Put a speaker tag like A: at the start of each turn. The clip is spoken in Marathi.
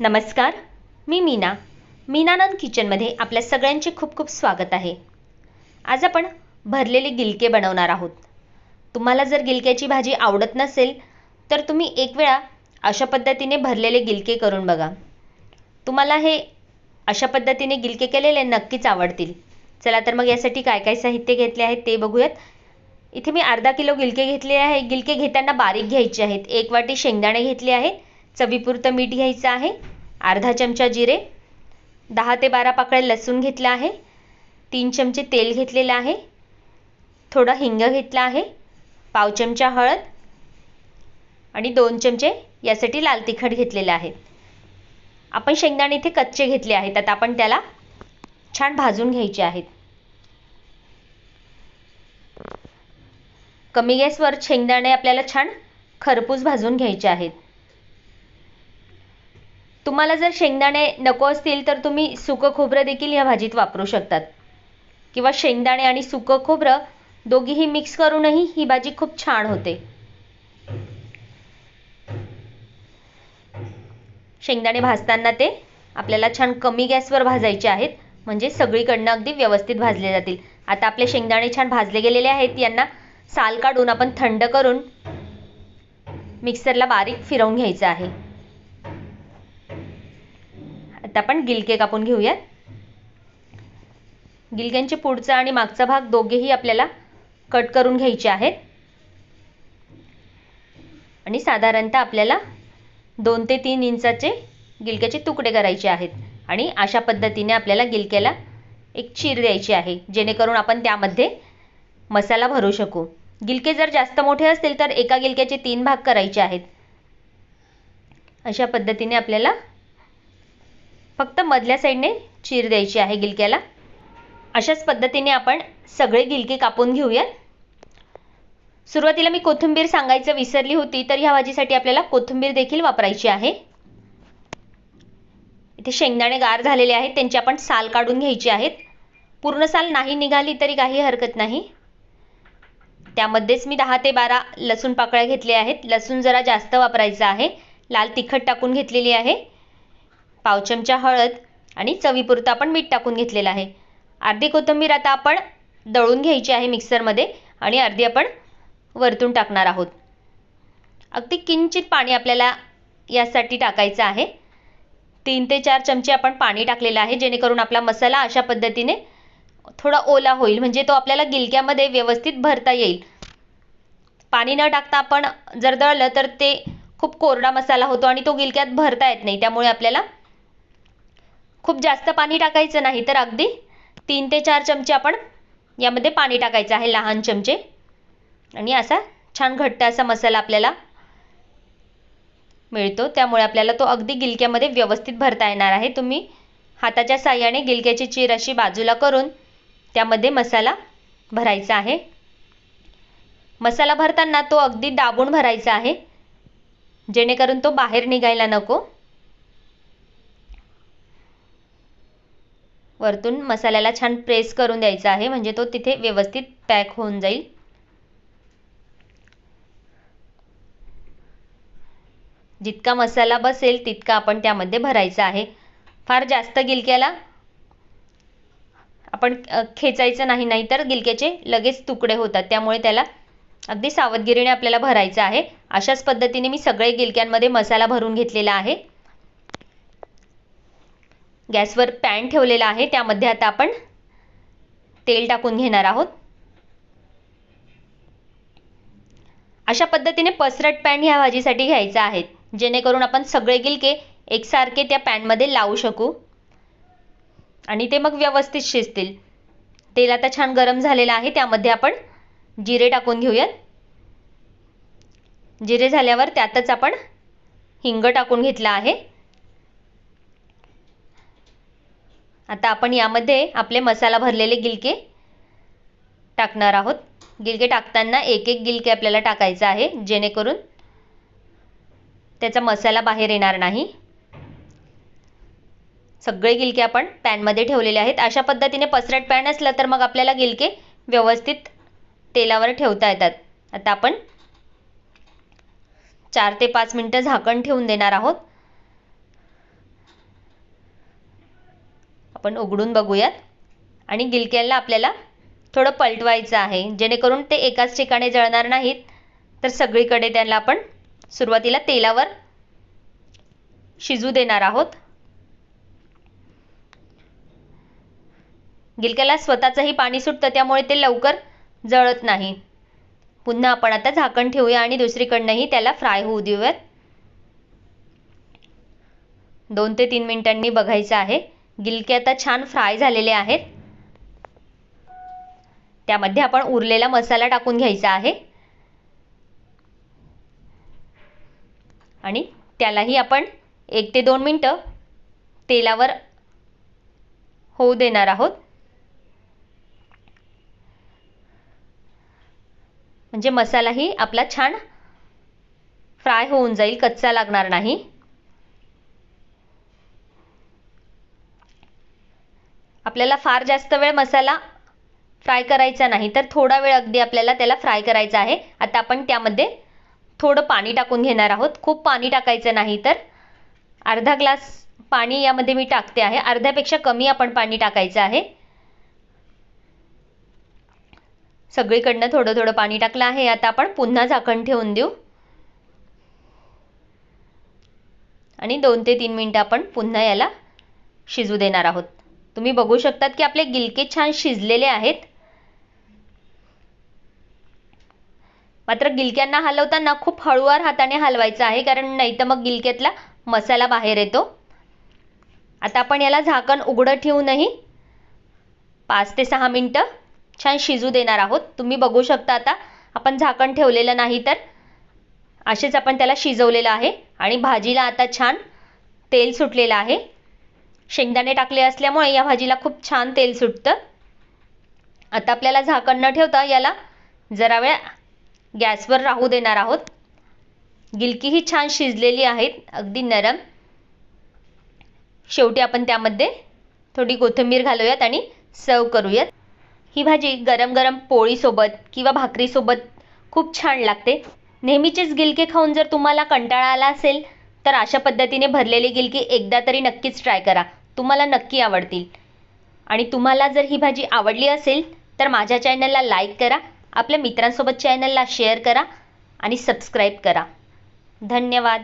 A: नमस्कार मी मीना. मीनानंद किचनमध्ये आपल्या सगळ्यांचे खूप खूप स्वागत आहे. आज आपण भरलेले गिलके बनवणार आहोत. तुम्हाला जर गिलक्याची भाजी आवडत नसेल तर तुम्ही एक वेळा अशा पद्धतीने भरलेले गिलके करून बघा. तुम्हाला हे अशा पद्धतीने गिलके केलेले नक्कीच आवडतील. चला तर मग यासाठी काय काय साहित्य घेतले आहेत ते बघूयात. इथे मी अर्धा किलो गिलके घेतले आहे. गिलके घेताना बारीक घ्यायचे आहेत. एक वाटी शेंगदाणे घेतले आहेत. चवीपुरतं मीठ घ्यायचं आहे. अर्धा चमचा जिरे दहा ते बारा पाकळ्या लसूण घेतला आहे. तीन चमचे तेल घेतलेलं आहे. थोडं हिंग घेतलं आहे. पाव चमचा हळद आणि दोन चमचे यासाठी लाल तिखट घेतलेलं आहे. आपण शेंगदाणे इथे कच्चे घेतले आहेत. आता आपण त्याला छान भाजून घ्यायचे आहेत. कमी गॅसवर शेंगदाणे आपल्याला छान खरपूस भाजून घ्यायचे आहेत. तुम्हाला जर शेंगदाणे नको असतील तर तुम्ही सुकं खोबरं देखील या भाजीत वापरू शकतात. किंवा शेंगदाणे आणि सुकं खोबरं दोघीही मिक्स करूनही ही भाजी खूप छान होते. शेंगदाणे भाजताना ते आपल्याला छान कमी गॅसवर भाजायचे आहेत. म्हणजे सगळीकडनं अगदी व्यवस्थित भाजले जातील. आता आपले शेंगदाणे छान भाजले गेलेले आहेत. यांना साल काढून आपण थंड करून मिक्सरला बारीक फिरवून घ्यायचं आहे. आता आपण गिलके कापून घेऊयात. गिलक्यांचे पुढचा आणि मागचा भाग दोघेही आपल्याला कट करून घ्यायचे आहेत. आणि साधारणतः आपल्याला दोन ते तीन इंचाचे गिलक्याचे तुकडे करायचे आहेत. आणि अशा पद्धतीने आपल्याला गिलक्याला एक चीर द्यायची आहे जेणेकरून आपण त्यामध्ये मसाला भरू शकू. गिलके जर जास्त मोठे असतील तर एका गिलक्याचे तीन भाग करायचे आहेत. अशा पद्धतीने आपल्याला फक्त मधल्या साईडने चीर द्यायची आहे गिलक्याला. अशाच पद्धतीने आपण सगळे गिलके कापून घेऊयात. सुरुवातीला मी कोथिंबीर सांगायचं विसरली होती तर ह्या भाजीसाठी आपल्याला कोथिंबीर देखील वापरायची आहे. इथे शेंगदाणे गार झालेले आहेत त्यांची आपण साल काढून घ्यायची आहेत. पूर्ण साल नाही निघाली तरी काही हरकत नाही. त्यामध्येच मी दहा ते बारा लसूण पाकळ्या घेतल्या आहेत. लसूण जरा जास्त वापरायचं आहे. लाल तिखट टाकून घेतलेली आहे. पाव चमचा हळद आणि चवीपुरतं आपण मीठ टाकून घेतलेलं आहे. अर्धी कोथिंबीर आता आपण दळून घ्यायची आहे मिक्सरमध्ये आणि अर्धी आपण वरतून टाकणार आहोत. अगदी किंचित पाणी आपल्याला यासाठी टाकायचं आहे. तीन ते चार चमचे आपण पाणी टाकलेलं आहे जेणेकरून आपला मसाला अशा पद्धतीने थोडा ओला होईल म्हणजे तो आपल्याला गिलक्यामध्ये व्यवस्थित भरता येईल. पाणी न टाकता आपण जर दळलं तर ते खूप कोरडा मसाला होतो आणि तो गिलक्यात भरता येत नाही त्यामुळे आपल्याला खूप जास्त पाणी टाकायचं नाही तर अगदी तीन ते चार चमचे आपण यामध्ये पाणी टाकायचं आहे लहान चमचे. आणि असा छान घट्ट असा मसाला आपल्याला मिळतो. त्यामुळे आपल्याला तो अगदी गिलक्यामध्ये व्यवस्थित भरता येणार आहे. तुम्ही हाताच्या साह्याने गिलक्याची चीर अशी बाजूला करून त्यामध्ये मसाला भरायचा आहे. मसाला भरताना तो अगदी दाबून भरायचा आहे. जेणेकरून तो बाहेर निघायला नको. वरतून मसाल्याला छान प्रेस करून द्यायचा आहे. म्हणजे तो तिथे व्यवस्थित पॅक होऊन जाईल. जितका मसाला बसेल तितका आपण त्यामध्ये भरायचा आहे. फार जास्त गिलक्याला आपण खेचायचं नाही नाहीतर गिलक्याचे लगेच तुकडे होतात. त्यामुळे त्याला अगदी सावधगिरीने आपल्याला भरायचं आहे. अशाच पद्धतीने मी सगळे गिलक्यांमध्ये मसाला भरून घेतलेला आहे. गॅसवर पॅन ठेवलेला आहे. त्यामध्ये आता आपण तेल टाकून घेणार आहोत. अशा पद्धतीने पसरट पॅन ह्या भाजीसाठी घ्यायचा आहे. जेणेकरून आपण सगळे गिलके एकसारखे त्या पॅनमध्ये लावू शकू. आणि ते मग व्यवस्थित शिजतील. तेल आता छान गरम झालेलं आहे. त्यामध्ये आपण जिरे टाकून घेऊयात. जिरे झाल्यावर त्यातच आपण हिंग टाकून घेतला आहे. आता आपण यामध्ये आपले मसाला भरलेले गिलके टाकणार आहोत. गिलके टाकताना एक एक गिलके आपल्याला टाकायचा आहे जेणेकरून त्याचा मसाला बाहेर येणार नाही. सगळे गिलके आपण पॅनमध्ये ठेवलेले आहेत. अशा पद्धतीने पसरट पॅन असलं तर मग आपल्याला गिलके व्यवस्थित तेलावर ठेवता येतात. आता आपण चार ते पाच मिनटं झाकण ठेवून देणार आहोत. आपण उघडून बघूयात. आणि गिलक्याला आपल्याला थोडं पलटवायचं आहे. जेणेकरून ते एकाच ठिकाणी जळणार नाहीत. तर सगळीकडे त्याला आपण सुरुवातीला तेलावर शिजू देणार आहोत. गिलक्याला स्वतःचंही पाणी सुटतं त्यामुळे ते लवकर जळत नाही. पुन्हा आपण आता झाकण ठेवूया आणि दुसरीकडनंही त्याला फ्राय होऊ देऊयात. दोन ते तीन मिनिटांनी बघायचं आहे. गिलके आता छान फ्राय झालेले आहेत. त्यामध्ये आपण उरलेला मसाला टाकून घ्यायचा आहे. आणि त्यालाही आपण एक ते दोन मिनटं तेलावर होऊ देणार आहोत. म्हणजे मसालाही आपला छान फ्राय होऊन जाईल कच्चा लागणार नाही. आपल्याला फार जास्त वेळ मसाला फ्राय करायचा नाही. तर थोडा वेळ अगदी आपल्याला त्याला फ्राय करायचा आहे. आता आपण त्यामध्ये थोडं पाणी टाकून घेणार आहोत. खूप पाणी टाकायचं नाही तर. अर्धा ग्लास पाणी यामध्ये मी टाकते आहे. अर्ध्यापेक्षा कमी आपण पाणी टाकायचं आहे. सगळीकडनं थोडं थोडं पाणी टाकलं आहे. आता आपण पुन्हा झाकण ठेवून देऊ. आणि दोन ते तीन मिनटं आपण पुन्हा याला शिजू देणार आहोत. तुम्ही बघू शकतात की आपले गिलके छान शिजलेले आहेत. मात्र गिलक्यांना हलवताना खूप हळूवार हाताने हलवायचं आहे कारण नाही तर मग गिलक्यातला मसाला बाहेर येतो. आता आपण याला झाकण उघडं ठेवूनही पाच ते सहा मिनटं छान शिजू देणार आहोत. तुम्ही बघू शकता आता आपण झाकण ठेवलेलं नाही तर असेच आपण त्याला शिजवलेलं आहे. आणि भाजीला आता छान तेल सुटलेलं आहे. शेंगदाणे टाकले असल्यामुळे या भाजीला खूप छान तेल सुटतं. आता आपल्याला झाकण न ठेवता याला जरा वेळ गॅसवर राहू देणार आहोत. गिलकी ही छान शिजलेली आहेत अगदी नरम. शेवटी आपण त्यामध्ये थोडी कोथिंबीर घालूयात आणि सर्व करूयात. ही भाजी गरम गरम पोळीसोबत किंवा भाकरीसोबत खूप छान लागते. नेहमीचेच गिलके खाऊन जर तुम्हाला कंटाळा आला असेल तर अशा पद्धतीने भरलेली गिलकी एकदा तरी नक्कीच ट्राय करा. तुम्हाला नक्की आवडतील. आणि तुम्हाला जर ही भाजी आवडली असेल तर माझ्या चॅनलला लाईक करा आपल्या मित्रांसोबत चॅनलला शेअर करा आणि सबस्क्राईब करा. धन्यवाद.